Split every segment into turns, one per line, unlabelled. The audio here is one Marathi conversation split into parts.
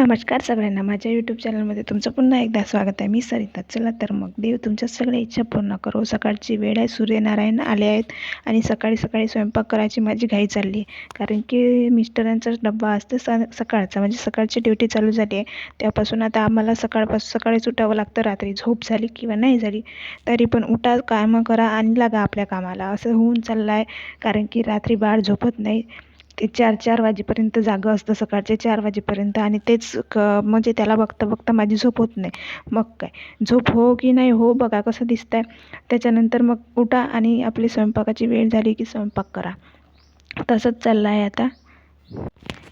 नमस्कार सगळ्यांना. माझ्या यूट्यूब चॅनलमध्ये तुमचं पुन्हा एकदा स्वागत आहे. मी सरिता. चला तर मग देव तुमच्या सगळ्या इच्छा पूर्ण करो. सकाळची वेळ आहे. सूर्यनारायण आले आहेत आणि सकाळी सकाळी स्वयंपाक करायची माझी घाई चालली आहे. कारण की मिस्टरांचा डब्बा असतो. स सकाळचा. म्हणजे सकाळची ड्युटी चालू झाली आहे. त्यापासून आता आम्हाला सकाळपासून सकाळीच उठावं लागतं. रात्री झोप झाली किंवा नाही झाली तरी पण उठा कामं करा आणि लागा आपल्या कामाला. असं होऊन चाललं आहे कारण की रात्री बाळ झोपत नाही. ते चार चार वाजेपर्यंत जागं असतं सकाळचे चार वाजेपर्यंत आणि तेच क म्हणजे त्याला बघता बघता माझी झोप होत नाही. मग काय? झोप हो की नाही? हो बघा कसं दिसतं आहे त्याच्यानंतर मग उठा आणि आपली स्वयंपाकाची वेळ झाली की स्वयंपाक करा. तसंच चाललं आहे आता.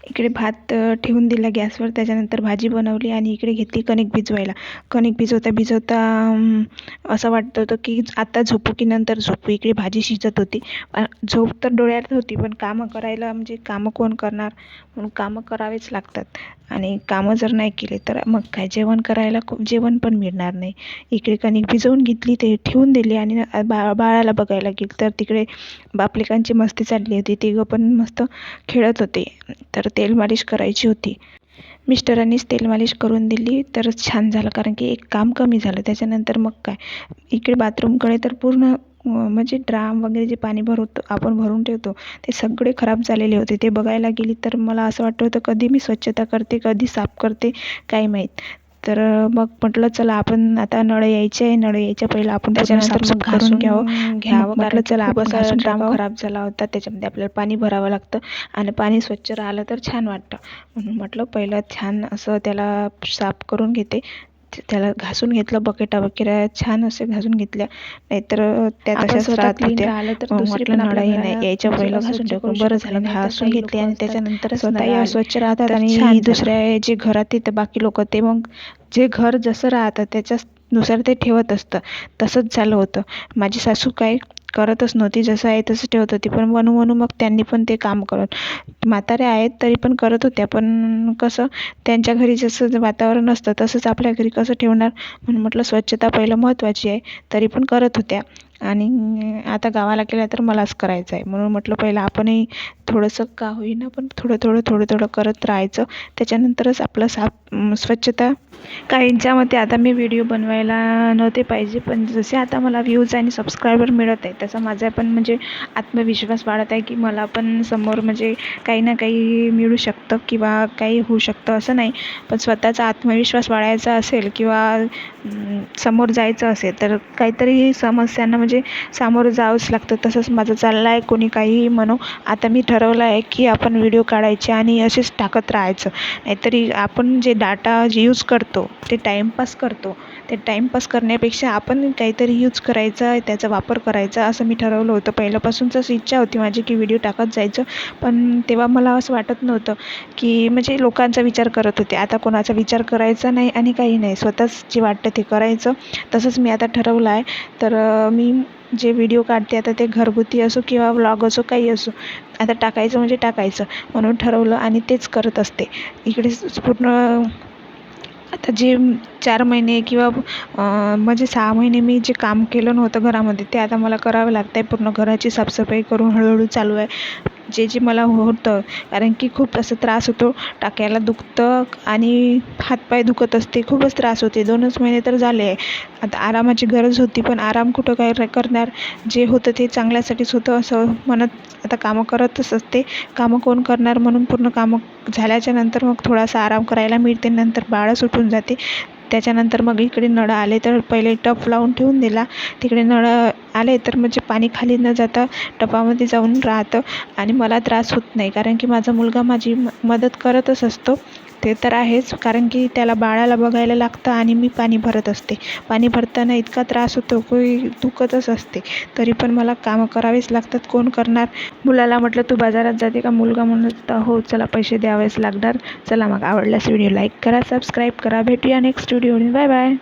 इकडे भात ठेवून दिला गॅसवर. त्याच्यानंतर भाजी बनवली आणि इकडे घेतली कणिक भिजवायला. कणिक भिजवता भिजवता असं वाटत होतं की आता झोपू की नंतर झोपू. इकडे भाजी शिजत होती. झोप तर डोळ्यात होती पण कामं करायला म्हणजे कामं कोण करणार? म्हणून कामं करावेच लागतात. आणि कामं जर नाही केले तर मग काय? जेवण करायला खूप जेवण पण मिळणार नाही. इकडे कणिक भिजवून घेतली ते ठेवून दिली आणि बा बाळाला बघायला गेली. तर तिकडे बापलेकांची मस्ती चालली होती. तिघं पण मस्त खेळत होते. तर तेल मालिश करायची होती. मिस्टरांनीच तेल मालिश करून दिली तरच छान झालं. कारण की एक काम कमी झालं. त्याच्यानंतर मग काय? इकडे बाथरूमकडे तर पूर्ण म्हणजे ड्राम वगैरे जे पाणी भरवतो आपण भरून ठेवतो ते सगळे खराब झालेले होते. ते बघायला गेली तर मला असं वाटत होतं कधी मी स्वच्छता करते कधी साफ करते काय माहीत. तर मग म्हटलं चला आपण आता नळ यायचे आहे नळ यायच्या पहिलं आपण त्याच्यानंतर मग घासून घ्यावं. घ्यावं म्हटलं चला आपण ड्राम खराब झाला होता त्याच्यामध्ये आपल्याला पाणी भरावं लागतं आणि पाणी स्वच्छ राहिलं तर छान वाटतं. म्हणून म्हटलं पहिलं छान असं त्याला साफ करून घेते. त्याला घासून घेतलं बकेटा वगैरे छान असे घासून घेतल्या. नाहीतर त्या तशाच राहत होत्या म्हटलं नळाही नाही यायच्या पहिलं घासून टाकून बरं झालं. घासून घेतली आणि त्याच्यानंतर स्वतःही अस्वच्छ राहतात आणि दुसऱ्या जे घरात येतं बाकी लोक ते मग जे घर जसं राहतं त्याच्यानुसार ते ठेवत असतं. तसंच झालं होतं. माझी सासू काय करतच नव्हती. जसं आहे तसं ठेवत होती. पण म्हणू म्हणू मग त्यांनी पण ते काम करत. म्हाताऱ्या आहेत तरी पण करत होत्या. पण कसं त्यांच्या घरी जसं वातावरण असतं तसंच आपल्या घरी कसं ठेवणार? म्हणून म्हटलं स्वच्छता पहिलं महत्त्वाची आहे. तरी पण करत होत्या. आणि आता गावाला गेल्या तर मलाच करायचं आहे. म्हणून म्हटलं पहिलं आपणही थोडंसं का होईना पण थोडं थोडं थोडं थोडं करत राहायचं. त्याच्यानंतरच आपलं साफ स्वच्छता. काहींच्या मते आता मी व्हिडिओ बनवायला नव्हते पाहिजे. पण जसे आता मला व्ह्यूज आणि सबस्क्रायबर मिळत आहेत त्याचा माझा पण म्हणजे आत्मविश्वास वाढत आहे की मला पण समोर म्हणजे काही ना काही मिळू शकतं किंवा काही होऊ शकतं असं नाही. पण स्वतःचा आत्मविश्वास वाढायचा असेल किंवा समोर जायचं असेल तर काहीतरी समस्यांना म्हणजे सामोरं जावंच लागतं. तसंच माझं चाललं आहे कोणी काहीही म्हणो आता मी ठरवलं आहे की आपण व्हिडिओ काढायचे आणि असेच टाकत राहायचं. नाहीतरी आपण जे डाटा जे यूज करतो ते टाईमपास करतो ते टाईमपास करण्यापेक्षा आपण काहीतरी यूज करायचा त्याचा वापर करायचा असं मी ठरवलं होतं. पहिल्यापासूनच इच्छा होती माझी की व्हिडिओ टाकत जायचं. पण तेव्हा मला असं वाटत नव्हतं की म्हणजे लोकांचा विचार करत होते. आता कोणाचा विचार करायचा नाही आणि काही नाही. स्वतःच जे वाटतं ते करायचं. तसंच मी आता ठरवलं आहे. तर मी जे व्हिडिओ काढते आता ते घरगुती असो किंवा व्लॉग असो काही असो आता टाकायचं म्हणजे टाकायचं म्हणून ठरवलं आणि तेच करत असते. इकडे पूर्ण आता जे चार महिने किंवा म्हणजे सहा महिने मी जे काम केलं नव्हतं घरामध्ये ते आता मला करावं लागतं आहे पूर्ण घराची साफसफाई करून हळूहळू चालू आहे. जे जे मला होतं कारण की खूप असं त्रास होतो. टाक्याला दुखतं आणि हातपाय दुखत असते खूपच त्रास होते. दोनच महिने तर झाले. आहे आता आरामाची गरज होती पण आराम कुठं काय करणार? जे होतं ते चांगल्यासाठीच होतं असं म्हणत आता कामं करतच असते. कामं कोण करणार? म्हणून पूर्ण कामं झाल्याच्यानंतर मग थोडासा आराम करायला मिळते. नंतर बाळच उठून जाते. त्याच्यानंतर मग इकडे नळ आले तर पहिले टप लावून ठेवून दिला. तिकडे नळ आले तर म्हणजे पाणी खाली न जाता टपामध्ये जाऊन राहतं. आणि मला त्रास होत नाही कारण की माझा मुलगा माझी म मदत करतच असतो. ते तर आहेच कारण की त्याला बाळाला बघायला लागतं आणि मी पाणी भरत असते. पाणी भरताना इतका त्रास होतो की दुखतच असते. तरी पण मला कामं करावीच लागतात. कोण करणार? मुलाला म्हटलं तू बाजारात जाते का मुलगा? म्हणत हो चला पैसे द्यावेच लागणार. चला मग आवडल्यास व्हिडिओ लाईक करा सबस्क्राईब करा. भेटूया नेक्स्ट व्हिडिओ बाय बाय.